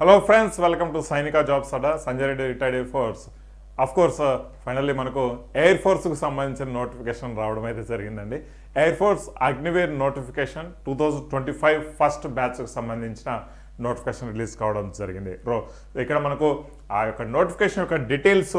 Hello friends welcome to Sainika jobs Adda Sanjay Reddy retired air force of course finally మనకు air ఫోర్స్కు సంబంధించిన notification రావడం అయితే జరిగిందండి. Air force Agniveer notification two thousand twenty five first బ్యాచ్కి సంబంధించిన notification release కావడం జరిగింది. రో ఇక్కడ మనకు ఆ యొక్క నోటిఫికేషన్ యొక్క డీటెయిల్స్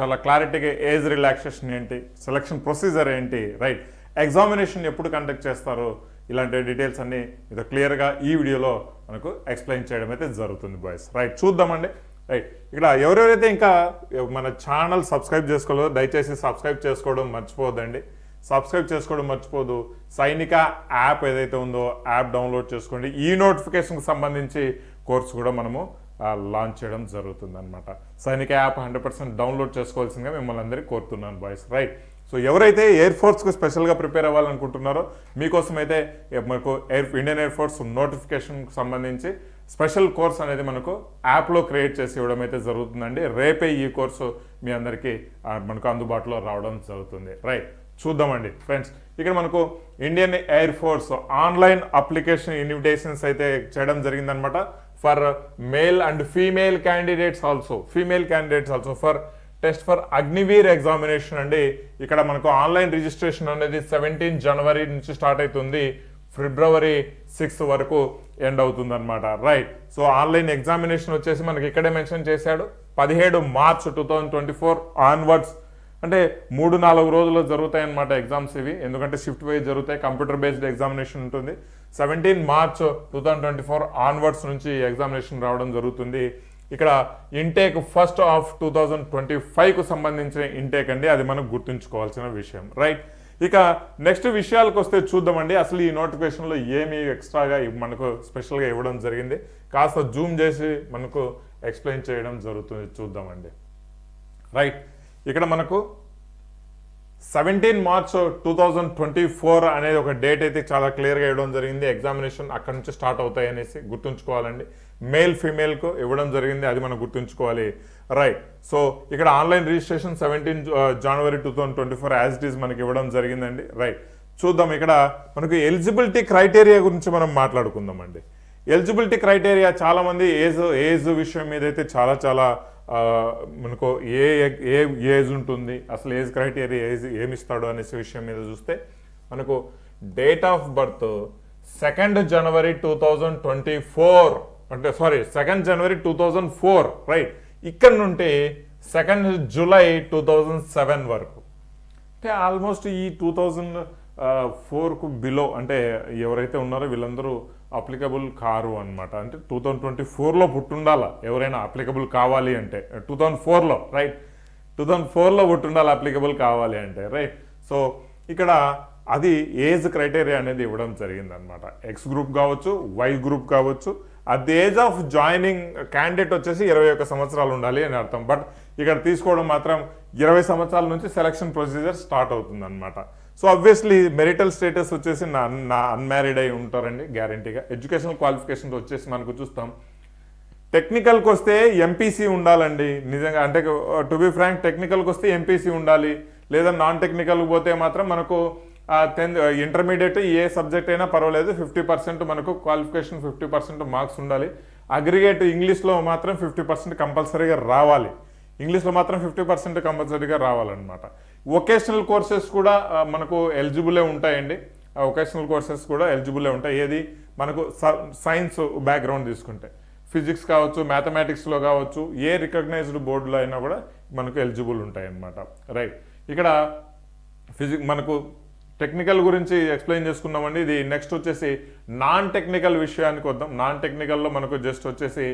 చాలా క్లారిటీగా ఏజ్ రిలాక్సేషన్ ఏంటి సెలక్షన్ ప్రొసీజర్ ఏంటి రైట్ ఎగ్జామినేషన్ ఎప్పుడు కండక్ట్ చేస్తారు? ఇలాంటి డీటెయిల్స్ అన్నీ ఇది క్లియర్గా ఈ వీడియోలో మనకు ఎక్స్ప్లెయిన్ చేయడం అయితే జరుగుతుంది బాయ్స్ రైట్ చూద్దామండి. రైట్ ఇక్కడ ఎవరెవరైతే ఇంకా మన ఛానల్ సబ్స్క్రైబ్ చేసుకోలేదో దయచేసి సబ్స్క్రైబ్ చేసుకోవడం మర్చిపోవద్దండి. సబ్స్క్రైబ్ చేసుకోవడం మర్చిపోదు. సైనిక యాప్ ఏదైతే ఉందో యాప్ డౌన్లోడ్ చేసుకోండి. ఈ నోటిఫికేషన్కి సంబంధించి కోర్స్ కూడా మనము లాంచ్ చేయడం జరుగుతుంది అనమాట సైనిక యాప్ హండ్రెడ్ పర్సెంట్ డౌన్లోడ్ చేసుకోవాల్సిందిగా మిమ్మల్ని అందరికీ కోరుతున్నాను బాయ్స్ రైట్ సో ఎవరైతే ఎయిర్ ఫోర్స్కు స్పెషల్గా ప్రిపేర్ అవ్వాలనుకుంటున్నారో మీకోసం అయితే మనకు ఎయిర్ ఇండియన్ ఎయిర్ ఫోర్స్ నోటిఫికేషన్కి సంబంధించి స్పెషల్ కోర్స్ అనేది మనకు యాప్లో క్రియేట్ చేసి ఇవ్వడం అయితే జరుగుతుందండి. రేపే ఈ కోర్సు మీ అందరికీ మనకు అందుబాటులో రావడం జరుగుతుంది. రైట్ చూద్దామండి ఫ్రెండ్స్ ఇక్కడ మనకు Indian air force online application invitations అయితే చేయడం జరిగిందనమాట. For male and female candidates also female candidates also for test for Agniveer examination అండి. ఇక్కడ మనకు ఆన్లైన్ రిజిస్ట్రేషన్ అనేది సెవెంటీన్ జనవరి నుంచి స్టార్ట్ అవుతుంది. ఫిబ్రవరి సిక్స్ వరకు ఎండ్ అవుతుంది అనమాట రైట్. సో ఆన్లైన్ ఎగ్జామినేషన్ వచ్చేసి మనకి ఇక్కడే మెన్షన్ చేశాడు. పదిహేడు March two thousand twenty four onwards. అంటే మూడు నాలుగు రోజుల్లో జరుగుతాయి అనమాట ఎగ్జామ్స్ ఇవి. ఎందుకంటే షిఫ్ట్ వైజ్ జరుగుతాయి. కంప్యూటర్ బేస్డ్ ఎగ్జామినేషన్ ఉంటుంది. Seventeen March two thousand twenty four onwards నుంచి ఎగ్జామినేషన్ రావడం జరుగుతుంది. ఇక్కడ intake first of two thousand twenty ఫైవ్కు సంబంధించిన ఇంటేక్ అండి అది మనం గుర్తుంచుకోవాల్సిన విషయం రైట్ ఇక నెక్స్ట్ విషయాలకు వస్తే చూద్దామండి అసలు ఈ నోటిఫికేషన్లో ఏమి ఎక్స్ట్రాగా మనకు స్పెషల్గా ఇవ్వడం జరిగింది. కాస్త జూమ్ చేసి మనకు ఎక్స్ప్లెయిన్ చేయడం జరుగుతుంది చూద్దామండి. రైట్ ఇక్కడ మనకు seventeen March two thousand twenty four అనేది ఒక డేట్ అయితే చాలా క్లియర్గా ఇవ్వడం జరిగింది. ఎగ్జామినేషన్ అక్కడ నుంచి స్టార్ట్ అవుతాయి అనేసి గుర్తుంచుకోవాలండి. మేల్ ఫీమేల్కు ఇవ్వడం జరిగింది. అది మనం గుర్తుంచుకోవాలి. రైట్ సో ఇక్కడ online registration seventeen January two thousand twenty four as it is మనకి ఇవ్వడం జరిగిందండి. రైట్ చూద్దాం ఇక్కడ మనకు ఎలిజిబిలిటీ క్రైటీరియా గురించి మనం మాట్లాడుకుందామండి. ఎలిజిబిలిటీ క్రైటీరియా చాలామంది ఏజ్ ఏజ్ విషయం మీద అయితే చాలా చాలా మనకు ఏ ఏ ఏజ్ ఉంటుంది అసలు ఏజ్ క్రైటీరియా ఏజ్ ఏమి ఇస్తాడు అనేసి విషయం మీద చూస్తే మనకు date of birth second January two thousand twenty four అంటే sorry second January two thousand four right ఇక్కడ నుండి second July two thousand seven వరకు. అంటే ఆల్మోస్ట్ ఈ టూ థౌజండ్ ఫోర్కు బిలో అంటే ఎవరైతే ఉన్నారో వీళ్ళందరూ అప్లికబుల్ కారు అనమాట అంటే టూ థౌజండ్ ట్వంటీ ఫోర్లో పుట్టుండాల? ఎవరైనా అప్లికబుల్ కావాలి అంటే. టూ థౌజండ్ ఫోర్లో రైట్ టూ థౌజండ్ ఫోర్లో పుట్టుండాలి అప్లికబుల్ కావాలి అంటే రైట్ సో ఇక్కడ అది ఏజ్ క్రైటీరియా అనేది ఇవ్వడం జరిగిందనమాట ఎక్స్ గ్రూప్ కావచ్చు వై గ్రూప్ కావచ్చు at the age of joining candidate వచ్చేసి ఇరవై ఒక్క సంవత్సరాలు ఉండాలి అని అర్థం. బట్ ఇక్కడ తీసుకోవడం మాత్రం ఇరవై సంవత్సరాల నుంచి సెలక్షన్ ప్రొసీజర్ స్టార్ట్ అవుతుంది అనమాట సో అబ్వియస్లీ మెరిటల్ స్టేటస్ వచ్చేసి నా నా అన్మ్యారీడ్ అయి ఉంటారండి గ్యారంటీగా ఎడ్యుకేషనల్ క్వాలిఫికేషన్ వచ్చేసి మనకు చూస్తాం. టెక్నికల్కి వస్తే ఎంపీసీ ఉండాలండి నిజంగా. అంటే టు బి ఫ్రాంక్ టెక్నికల్కి వస్తే ఎంపీసీ ఉండాలి. లేదా నాన్ టెక్నికల్కి పోతే మాత్రం మనకు టెన్త్ ఇంటర్మీడియట్ ఏ సబ్జెక్ట్ అయినా పర్వాలేదు. ఫిఫ్టీ పర్సెంట్ మనకు క్వాలిఫికేషన్ ఫిఫ్టీ పర్సెంట్ మార్క్స్ ఉండాలి. అగ్రిగేట్ ఇంగ్లీష్లో మాత్రం ఫిఫ్టీ పర్సెంట్ కంపల్సరీగా రావాలి. ఇంగ్లీష్లో మాత్రం ఫిఫ్టీ పర్సెంట్ కంపల్సరీగా రావాలన్నమాట. వొకేషనల్ కోర్సెస్ కూడా మనకు ఎలిజిబులే ఉంటాయండి. ఆ వొకేషనల్ కోర్సెస్ కూడా ఎలిజిబులే ఉంటాయి. ఏది? మనకు సైన్స్ బ్యాక్గ్రౌండ్ తీసుకుంటే. ఫిజిక్స్ కావచ్చు మ్యాథమెటిక్స్లో కావచ్చు ఏ రికగ్నైజ్డ్ బోర్డులో అయినా కూడా మనకు ఎలిజిబుల్ ఉంటాయి అన్నమాట రైట్ ఇక్కడ ఫిజిక్ మనకు టెక్నికల్ గురించి ఎక్స్ప్లెయిన్ చేసుకున్నామండి. ఇది నెక్స్ట్ వచ్చేసి నాన్ టెక్నికల్ విషయానికి వద్దాం. నాన్ టెక్నికల్లో మనకు జస్ట్ వచ్చేసి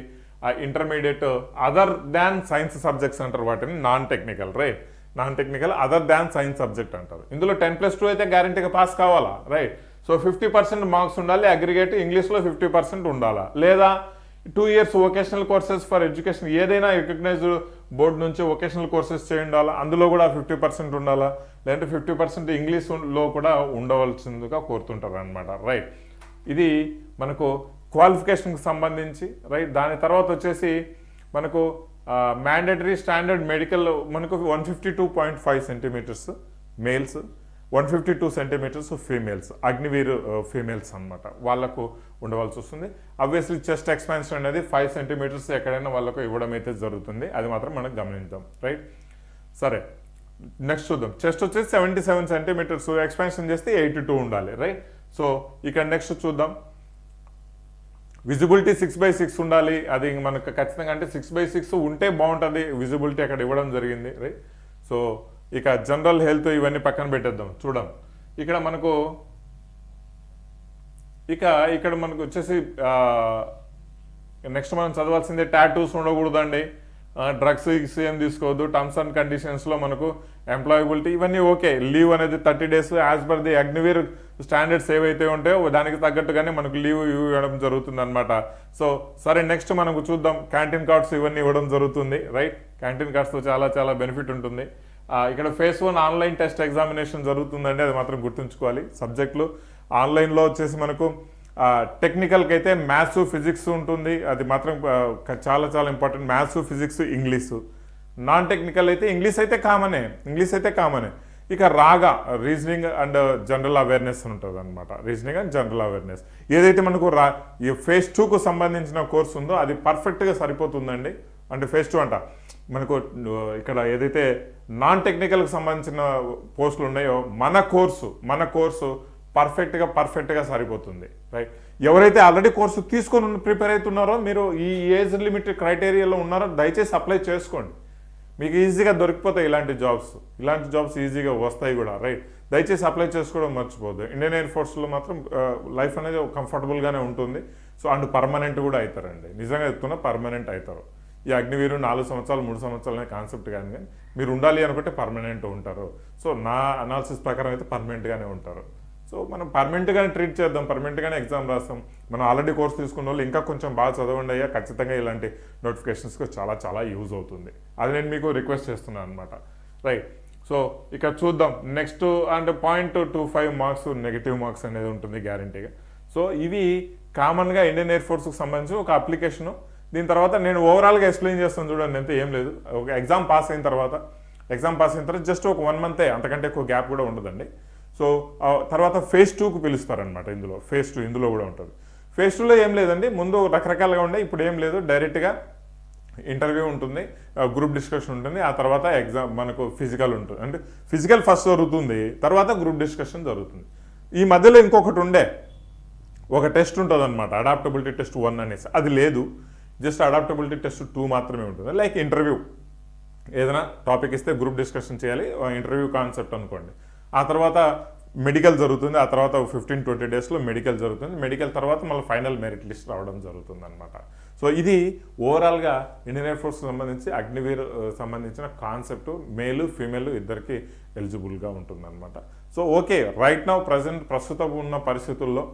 intermediate other than science subjects అంటారు వాటిని. Non technical right? Non technical other than science subject అంటారు. ఇందులో టెన్ ప్లస్ టూ అయితే గ్యారంటీగా పాస్ కావాలా? Right? So fifty percent marks ఉండాలి అగ్రిగేట్ ఇంగ్లీష్లో ఫిఫ్టీ పర్సెంట్ ఉండాలా? లేదా two years vocational courses for education ఏదైనా రికగ్నైజ్డ్ బోర్డు నుంచి వొకేషనల్ కోర్సెస్ చేయండాలా? అందులో కూడా ఫిఫ్టీ పర్సెంట్ ఉండాలా? లేదంటే ఫిఫ్టీ పర్సెంట్ ఇంగ్లీష్లో కూడా ఉండవలసిందిగా కోరుతుంటారు అనమాట రైట్. ఇది మనకు క్వాలిఫికేషన్కి సంబంధించి రైట్? దాని తర్వాత వచ్చేసి మనకు మ్యాండేటరీ స్టాండర్డ్ మెడికల్ మనకు one fifty two point five centimetres males one fifty two centimetres females Agniveer females అన్నమాట. వాళ్ళకు ఉండవలసి వస్తుంది. అబ్వియస్లీ చెస్ట్ ఎక్స్పాన్షన్ అనేది ఫైవ్ సెంటీమీటర్స్ ఎక్కడైనా వాళ్ళకు ఇవ్వడం అయితే జరుగుతుంది. అది మాత్రం మనం గమనించాం రైట్ సరే నెక్స్ట్ చూద్దాం. చెస్ట్ వచ్చేసి సెవెంటీ సెవెన్ సెంటీమీటర్స్ ఎక్స్పాన్షన్ చేస్తే ఎయిటీ టూ ఉండాలి రైట్ సో ఇక్కడ నెక్స్ట్ చూద్దాం. విజిబిలిటీ సిక్స్ బై సిక్స్ ఉండాలి. అది మనకు ఖచ్చితంగా అంటే సిక్స్ బై సిక్స్ ఉంటే బాగుంటుంది. విజిబిలిటీ అక్కడ ఇవ్వడం జరిగింది రైట్ సో ఇక జనరల్ హెల్త్ ఇవన్నీ పక్కన పెట్టేద్దాం. చూడం. ఇక్కడ మనకు ఇక ఇక్కడ మనకు వచ్చేసి నెక్స్ట్ మనం చదవాల్సిందే టాటూస్ ఉండకూడదండి. డ్రగ్స్ ఏం తీసుకోవద్దు. టర్మ్స్ అండ్ కండిషన్స్లో మనకు ఎంప్లాయబిలిటీ ఇవన్నీ ఓకే. లీవ్ అనేది thirty days as per the Agniveer standards ఏవైతే ఉంటాయో దానికి తగ్గట్టుగానే మనకు లీవ్ ఇవ్వడం జరుగుతుంది అనమాట సో సరే నెక్స్ట్ మనకు చూద్దాం. క్యాంటీన్ కార్డ్స్ ఇవన్నీ ఇవ్వడం జరుగుతుంది. రైట్? క్యాంటీన్ కార్డ్స్తో చాలా చాలా బెనిఫిట్ ఉంటుంది. ఇక్కడ phase one online test examination జరుగుతుందండి అది మాత్రం గుర్తుంచుకోవాలి. సబ్జెక్టులు ఆన్లైన్లో వచ్చేసి మనకు టెక్నికల్కి అయితే మ్యాథ్స్ ఫిజిక్స్ ఉంటుంది. అది మాత్రం చాలా చాలా important. Maths physics English. Non technical అయితే ఇంగ్లీష్ అయితే కామనే. ఇంగ్లీష్ అయితే కామనే. ఇక రాగా రీజనింగ్ అండ్ జనరల్ అవేర్నెస్ ఉంటుంది అనమాట రీజనింగ్ అండ్ జనరల్ అవేర్నెస్. ఏదైతే మనకు రా ఈ ఫేజ్ టూకు సంబంధించిన కోర్స్ ఉందో అది పర్ఫెక్ట్గా సరిపోతుందండి. అంటే ఫేజ్ టూ అంట. మనకు ఇక్కడ ఏదైతే నాన్ టెక్నికల్కి సంబంధించిన పోస్టులు ఉన్నాయో మన కోర్సు మన కోర్సు పర్ఫెక్ట్గా పర్ఫెక్ట్గా సరిపోతుంది రైట్ ఎవరైతే ఆల్రెడీ కోర్సు తీసుకొని ప్రిపేర్ అవుతున్నారో మీరు ఈ ఏజ్ లిమిట్ క్రైటీరియాలో ఉన్నారో దయచేసి అప్లై చేసుకోండి. మీకు ఈజీగా దొరికిపోతాయి ఇలాంటి జాబ్స్ ఇలాంటి జాబ్స్ ఈజీగా వస్తాయి కూడా రైట్ దయచేసి అప్లై చేసుకోవడం మర్చిపోద్దు ఇండియన్ ఎయిర్ ఫోర్స్లో మాత్రం లైఫ్ అనేది కంఫర్టబుల్గానే ఉంటుంది. సో అండ్ పర్మనెంట్ కూడా అవుతారండి. నిజంగా చెప్తున్నా పర్మనెంట్ అవుతారు. ఈ అగ్నివీరు నాలుగు సంవత్సరాలు మూడు సంవత్సరాలు అనే కాన్సెప్ట్ కానీ కానీ మీరు ఉండాలి అనుకుంటే పర్మనెంట్ ఉంటారు. సో నా అనాలిసిస్ ప్రకారం అయితే పర్మనెంట్గానే ఉంటారు. సో మనం పర్మనెంట్గానే ట్రీట్ చేద్దాం పర్మనెంట్గానే ఎగ్జామ్ రాస్తాం. మనం ఆల్రెడీ కోర్స్ తీసుకున్న వాళ్ళు ఇంకా కొంచెం బాగా చదవండి అయ్యా. ఖచ్చితంగా ఇలాంటి నోటిఫికేషన్స్కి చాలా చాలా యూజ్ అవుతుంది. అది నేను మీకు రిక్వెస్ట్ చేస్తున్నాను అనమాట రైట్ సో ఇక చూద్దాం. Next and point two five marks negative marks అనేది ఉంటుంది గ్యారంటీగా సో ఇవి కామన్గా ఇండియన్ ఎయిర్ ఫోర్స్కి సంబంధించి ఒక అప్లికేషను దీని తర్వాత నేను ఓవరాల్గా ఎక్స్ప్లెయిన్ చేస్తాను చూడండి అంతే ఏం లేదు. ఒక ఎగ్జామ్ పాస్ అయిన తర్వాత ఎగ్జామ్ పాస్ అయిన తర్వాత జస్ట్ ఒక వన్ మంతే అంతకంటే ఎక్కువ గ్యాప్ కూడా ఉండదండి. సో తర్వాత ఫేజ్ టూకు పిలుస్తారనమాట ఇందులో. ఫేజ్ టూ ఇందులో కూడా ఉంటుంది. ఫేజ్ టూలో ఏం లేదండి ముందు రకరకాలుగా ఉండే ఇప్పుడు ఏం లేదు. డైరెక్ట్గా ఇంటర్వ్యూ ఉంటుంది గ్రూప్ డిస్కషన్ ఉంటుంది ఆ తర్వాత ఎగ్జామ్ మనకు ఫిజికల్ ఉంటుంది. అంటే ఫిజికల్ ఫస్ట్ జరుగుతుంది తర్వాత గ్రూప్ డిస్కషన్ జరుగుతుంది. ఈ మధ్యలో ఇంకొకటి ఉండే ఒక టెస్ట్ ఉంటుంది అనమాట అడాప్టబిలిటీ టెస్ట్ వన్ అనేసి. అది లేదు. జస్ట్ అడాప్టబిలిటీ టెస్ట్ టూ మాత్రమే ఉంటుంది. లైక్ ఇంటర్వ్యూ ఏదైనా టాపిక్ ఇస్తే గ్రూప్ డిస్కషన్ చేయాలి. ఇంటర్వ్యూ కాన్సెప్ట్ అనుకోండి. ఆ తర్వాత మెడికల్ జరుగుతుంది. ఆ తర్వాత ఫిఫ్టీన్ ట్వంటీ డేస్లో మెడికల్ జరుగుతుంది. మెడికల్ తర్వాత మళ్ళీ ఫైనల్ మెరిట్ లిస్ట్ రావడం జరుగుతుంది అనమాట సో ఇది ఓవరాల్గా ఇండియన్ ఎయిర్ ఫోర్స్ సంబంధించి అగ్నివీర్ సంబంధించిన కాన్సెప్ట్ మేలు ఫీమేల్ ఇద్దరికి ఎలిజిబుల్గా ఉంటుందన్నమాట. So okay right now present ప్రస్తుతం ఉన్న పరిస్థితుల్లో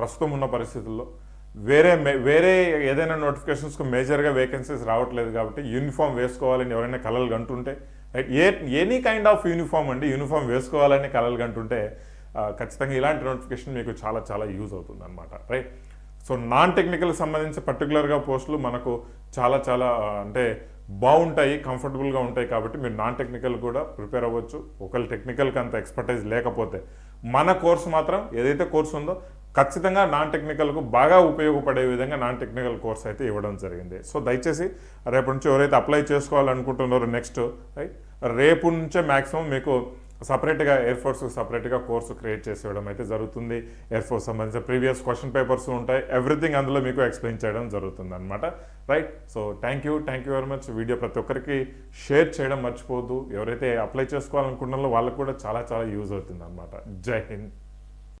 ప్రస్తుతం ఉన్న పరిస్థితుల్లో వేరే మే- వేరే ఏదైనా నోటిఫికేషన్స్కు మేజర్గా వేకెన్సీస్ రావట్లేదు కాబట్టి యూనిఫామ్ వేసుకోవాలని ఎవరైనా కలలు కంటుంటే రైట్ ఏ ఎనీ కైండ్ ఆఫ్ యూనిఫామ్ అండి యూనిఫామ్ వేసుకోవాలని కలలు కంటుంటే ఖచ్చితంగా ఇలాంటి నోటిఫికేషన్ మీకు చాలా చాలా యూజ్ అవుతుంది అనమాట రైట్ సో నాన్ టెక్నికల్ సంబంధించి పర్టికులర్గా పోస్టులు మనకు చాలా చాలా అంటే బాగుంటాయి కంఫర్టబుల్గా ఉంటాయి కాబట్టి మీరు నాన్ టెక్నికల్ కూడా ప్రిపేర్ అవ్వచ్చు. ఒకళ్ళు టెక్నికల్కి అంత ఎక్స్పర్టైజ్ లేకపోతే మన కోర్సు మాత్రం ఏదైతే కోర్సు ఉందో ఖచ్చితంగా నాన్ టెక్నికల్కు బాగా ఉపయోగపడే విధంగా నాన్ టెక్నికల్ కోర్స్ అయితే ఇవ్వడం జరిగింది. సో దయచేసి రేపటి నుంచి ఎవరైతే అప్లై చేసుకోవాలనుకుంటున్నారో నెక్స్ట్ రైట్ రేపు నుంచే మ్యాక్సిమం మీకు సపరేట్గా ఎయిర్ ఫోర్స్ సపరేట్గా కోర్సు క్రియేట్ చేసి ఇవ్వడం అయితే జరుగుతుంది. ఎయిర్ ఫోర్స్ సంబంధించిన ప్రీవియస్ క్వశ్చన్ పేపర్స్ ఉంటాయి. ఎవ్రీథింగ్ అందులో మీకు ఎక్స్ప్లెయిన్ చేయడం జరుగుతుంది అనమాట right so thank you thank you very much video ప్రతి ఒక్కరికి షేర్ చేయడం మర్చిపోద్దు ఎవరైతే అప్లై చేసుకోవాలనుకుంటున్నారో వాళ్ళకు కూడా చాలా చాలా యూజ్ అవుతుంది అనమాట జై హింద్.